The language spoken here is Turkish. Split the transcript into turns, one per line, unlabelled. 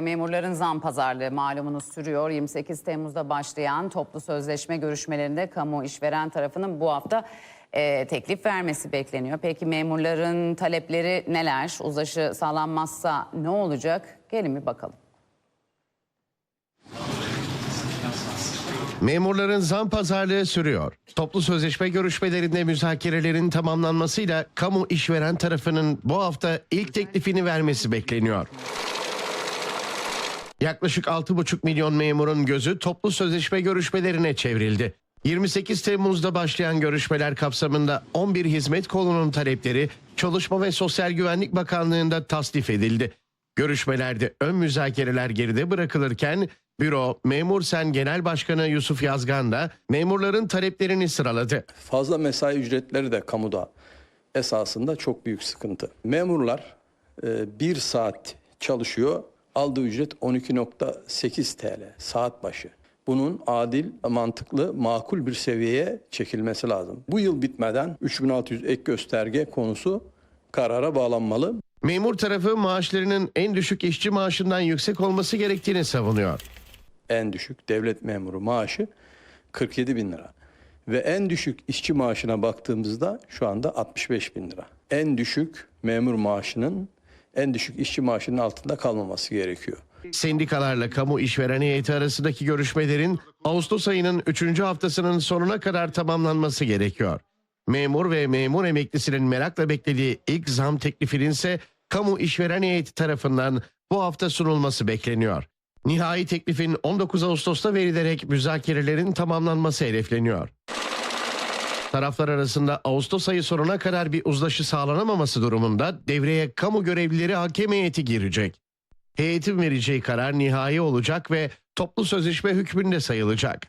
memurların zam pazarlığı malumunuz sürüyor. 28 Temmuz'da başlayan toplu sözleşme görüşmelerinde kamu işveren tarafının bu hafta e, teklif vermesi bekleniyor. Peki memurların talepleri neler? Uzlaşı sağlanmazsa ne olacak? Gelin bir bakalım.
Memurların zam pazarlığı sürüyor. Toplu sözleşme görüşmelerinde müzakerelerin tamamlanmasıyla kamu işveren tarafının bu hafta ilk teklifini vermesi bekleniyor. Yaklaşık 6,5 milyon memurun gözü toplu sözleşme görüşmelerine çevrildi. 28 Temmuz'da başlayan görüşmeler kapsamında 11 hizmet kolunun talepleri Çalışma ve Sosyal Güvenlik Bakanlığı'nda tasnif edildi. Görüşmelerde ön müzakereler geride bırakılırken Büro Memur Sen Genel Başkanı Yusuf Yazgan da memurların taleplerini sıraladı.
Fazla mesai ücretleri de kamuda esasında çok büyük sıkıntı. Memurlar e, bir saat çalışıyor, aldığı ücret 12.8 TL saat başı. Bunun adil, mantıklı, makul bir seviyeye çekilmesi lazım. Bu yıl bitmeden 3600 ek gösterge konusu karara bağlanmalı.
Memur tarafı maaşlarının en düşük işçi maaşından yüksek olması gerektiğini savunuyor.
En düşük devlet memuru maaşı 47 bin lira. Ve en düşük işçi maaşına baktığımızda şu anda 65 bin lira. En düşük memur maaşının en düşük işçi maaşının altında kalmaması gerekiyor.
Sendikalarla kamu işveren heyeti arasındaki görüşmelerin Ağustos ayının 3. haftasının sonuna kadar tamamlanması gerekiyor. Memur ve memur emeklisinin merakla beklediği ilk zam teklifinin ise kamu işveren heyeti tarafından bu hafta sunulması bekleniyor. Nihai teklifin 19 Ağustos'ta verilerek müzakerelerin tamamlanması hedefleniyor. Taraflar arasında Ağustos ayı sonuna kadar bir uzlaşı sağlanamaması durumunda devreye kamu görevlileri hakem heyeti girecek. Heyetin vereceği karar nihai olacak ve toplu sözleşme hükmünde sayılacak.